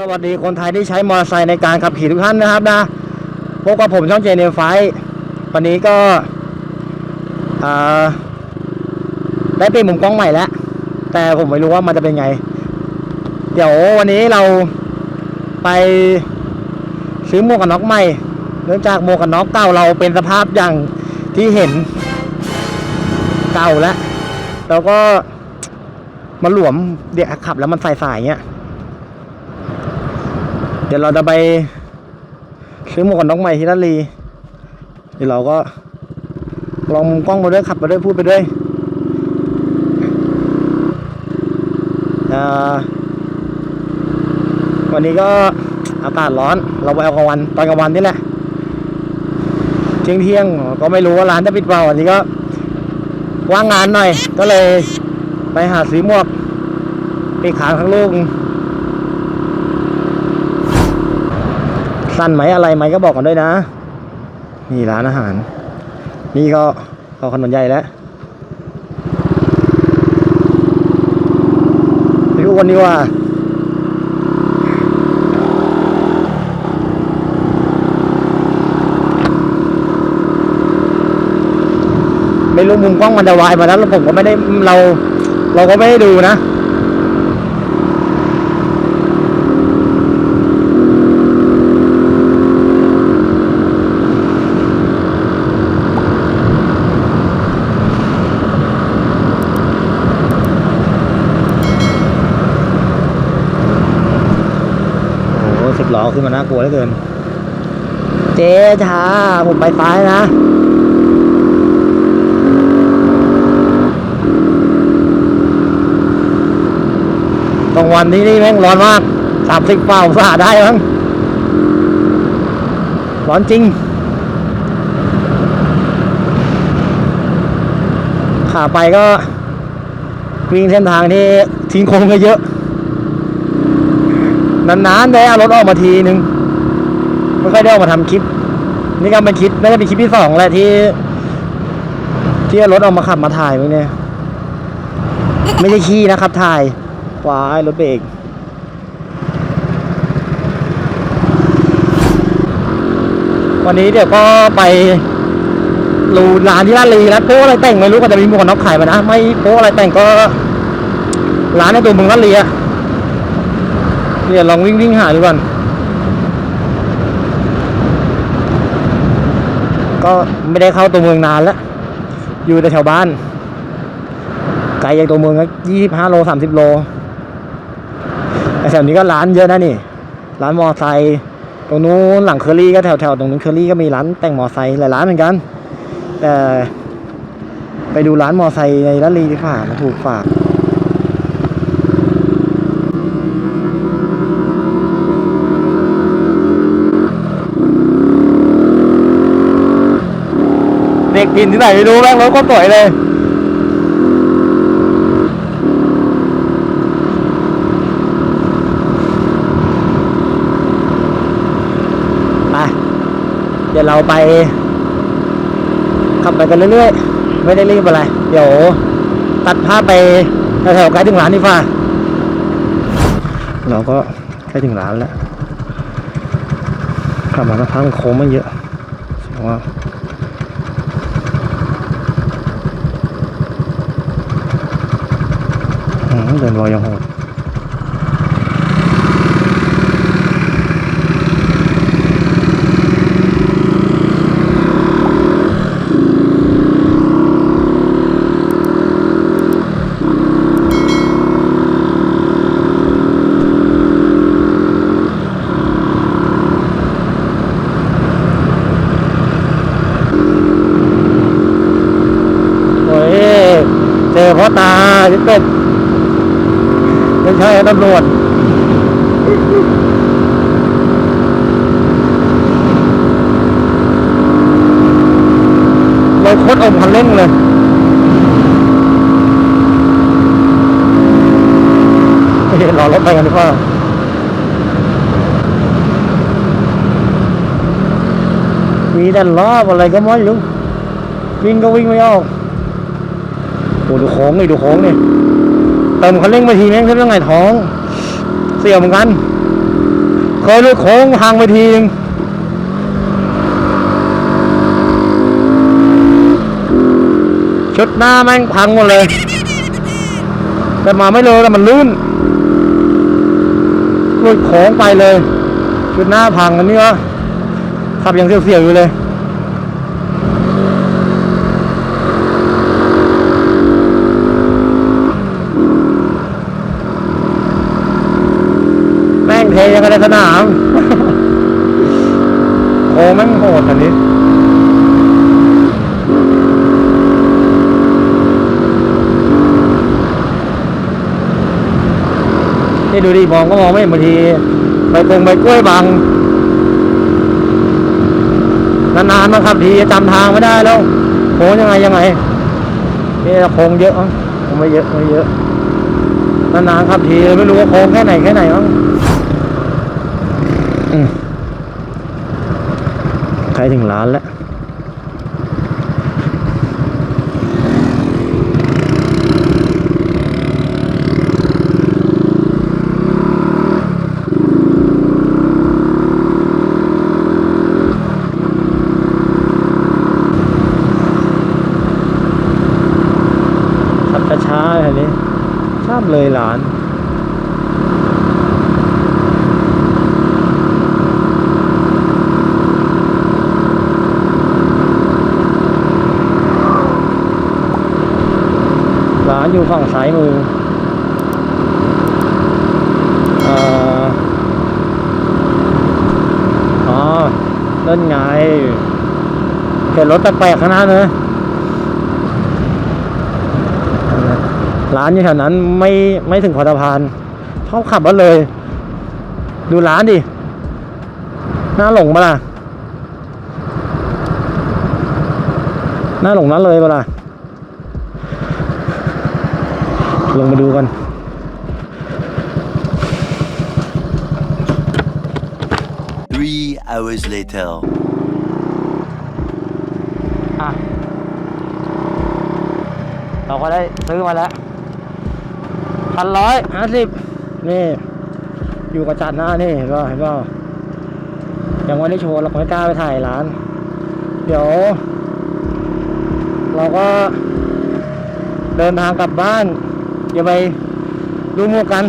สวัสดีคนไทยที่ใช้มอเตอร์ไซค์ในการขับขี่ทุกท่านนะครับนะพบกับผมช่องเจเนไฟวันนี้ก็ได้เปลี่ยนมุมกล้องใหม่แล้ว แต่ผมไม่รู้ว่ามันจะเป็นไง เดี๋ยววันนี้เราไปซื้อหมวกกันน็อกใหม่ เนื่องจากหมวกกันน็อกเก่าเราเป็นสภาพอย่างที่เห็นเก่าแล้วแล้วก็มาหลวมเดี๋ยวขับแล้วมันสายๆเงี้ย เดี๋ยวเราจะไปซื้อหมวกกันน็อกใหม่ที่ลาดลีเดี๋ยวเราก็ลองมุมกล้องไปด้วยขับไปด้วยพูดไปด้วยอ่าวันนี้ก็อากาศร้อน เราไปเอากลางวันตอนกลางวันนี่แหละเที่ยงเที่ยงก็ไม่รู้ว่าร้านจะปิดเปล่าวันนี้ก็ว่างงานหน่อย ก็เลยไปหาซื้อหมวกไปขายข้างลูก สั้นไหมอะไรไหมก็บอกกันด้วยนะ นี่ร้านอาหาร นี่ก็เข้าขนนใหญ่แล้วไปดูกันดีกว่าไม่รู้มุมกล้องมันจะวายมาแล้วแล้วผมก็ไม่ได้เรา เราก็ไม่ได้ดูนะ โอ้โหสิบล้อ ขึ้นมาน่ากลัวเหลือเกิน เจ๊ช้าผมไปซ้ายนะกลางวันที่นี่แม่งร้อนมากสามสิบเป่าสาได้มั้งร้อนจริง ขาไปก็วิ่งเส้นทางที่ทิ้งโค้งก็เยอะ นานๆได้เอารถออกมาทีนึงไม่ค่อยได้ออกมาทำคลิป นี่ก็เป็นคลิปน่าจะเป็นคลิปที่สองแหละที่ ที่เอารถออกมาขับมาถ่ายมึงเนี่ยไม่ใช่ขี้นะครับถ่ายว้ายรถเบรกวันนี้เดี๋ยวก็ไปรูร้านที่ลาดลีแล้วโป๊อะไรแต่งไม่รู้ก็จะมีหมวกนน็อกขายมานะ ไม่โป๊อะไรแต่งก็ร้านในตัวเมืองลาดลีอะ เดี๋ยวลองวิ่งวิ่งหาดูก่อนก็ไม่ได้เข้าตัวเมืองนานแล้ว อยู่แต่แถวบ้าน ไกลจากตัวเมืองก็ยี่สิบห้าโลสามสิบโลแต่แถวนี้ก็ร้านเยอะนะนี่ ร้านมอไซค์ตรงนู้นหลังเคอรี่ก็แถวแถวตรงนู้นเคอรี่ก็มีร้านแต่งมอไซค์หลายร้านเหมือนกัน แต่ไปดูร้านมอไซค์ในร้านลีดีกว่ามันถูกฝาก กินที่ไหนไม่รู้แม่งรถก็สวยเลยไปเดี๋ยวเราไป ขับไปกันเรื่อยๆ ไม่ได้รีบอะไร เดี๋ยว ตัดภาพไปแถวๆใกล้ถึงร้านนี่ฟ้าเราก็ใกล้ถึงร้านแล้วขับมาสักพักมันโค้งมันเยอะแสดงว่าอืม เดินวอยังโหดโอ้ยเจอพ่อตาที่เป็ด ไม่ใช่ตำรวจเราโคตรอมคันเร่งเลยรอรถไปกันดีกว่ามีแต่ล้ออะไรก็ไม่รู้วิ่งก็วิ่งไม่ออกโอ้ดูโค้งนี่ดูโค้งนี่ เติมคันเร่งมาทีแม่งขึ้นยังไงท้อง เสียวเหมือนกัน เคยลุดโค้งทางไปทีนึงชุดหน้าแม่งพังหมดเลย แต่มาไม่เลยแต่มันลื่นลุดโค้งไปเลย ชุดหน้าพังอันนี้วะขับยังเสียวๆอยู่เลย แม่งเทยังกันในสนาม โค้แม่งโหดอันนี้นี่ดูดิมองก็มองไม่เห็นบางทีใบกงใบกล้วยบังนานๆมาขับทีจำทางไม่ได้แล้วโค้งยังไงยังไงนี่โค้งเยอะมั้งไม่เยอะไม่เยอะนานๆขับทีไม่รู้ว่าโค้งแค่ไหนแค่ไหนมั้ง ใกล้ถึงร้านแล้วขับช้าๆแบบนี้ชอบเลยหลาน ร้านอยู่ฝั่งซ้ายมือเอ่ออ๋อนั่นไงเห็นรถแปลกๆข้างหน้าเนอะร้านอยู่แถวนั้นไม่ไม่ถึงคอสะพานเขาขับรถเลย ดูร้านดิหน้าหลงมาล่ะหน้าหลงนั้นเลยมาล่ะ ลงมาดูกัน Three hours later. อะเราก็ได้ซื้อมาแล้วพันร้อยห้าสิบนี่ อยู่กับจัดหน้านี่เห็นป่ะเห็นป่ะยังไม่ได้โชว์เราไม่กล้าไปถ่ายร้าน เดี๋ยว เราก็เดินทางกลับบ้าน เดี๋ยวไปดูหมูกกัน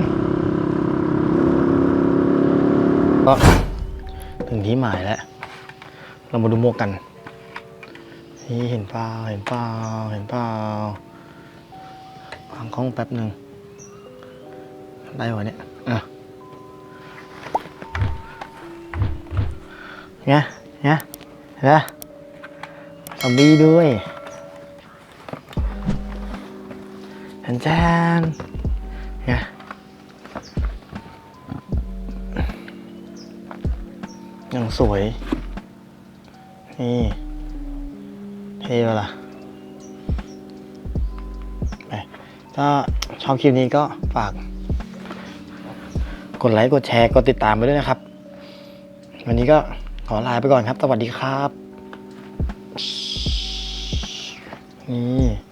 ก็ถึงที่หมายแล้ว เรามาดูมวกกันนี่เห็นเปล่าเห็นเปล่าเห็นเปล่าวางกล้องแป๊บหนึ่งได้วะเนี่ยอะไงไงเห็นปะซอมบี้ด้วย แจนแจนไงยังสวย นี่เท่ปะล่ะไปถ้าชอบคลิปนี้ก็ฝาก กดไลค์ กดแชร์ กดติดตามไปด้วยนะครับ วันนี้ก็ขอลาไปก่อนครับ สวัสดีครับ นี่